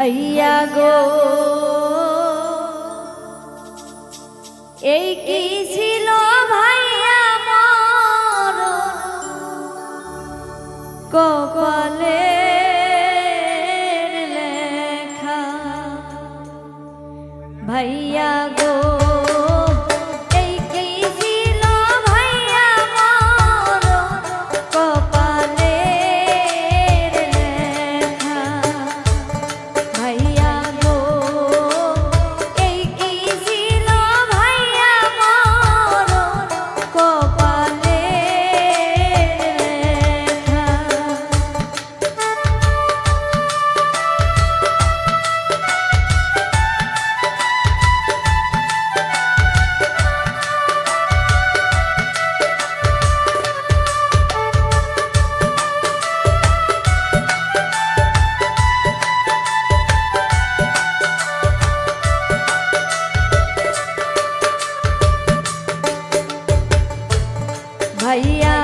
ভাইয়া গো। এই কি ছিল ভাইয়া মর কপালে ভাইয়া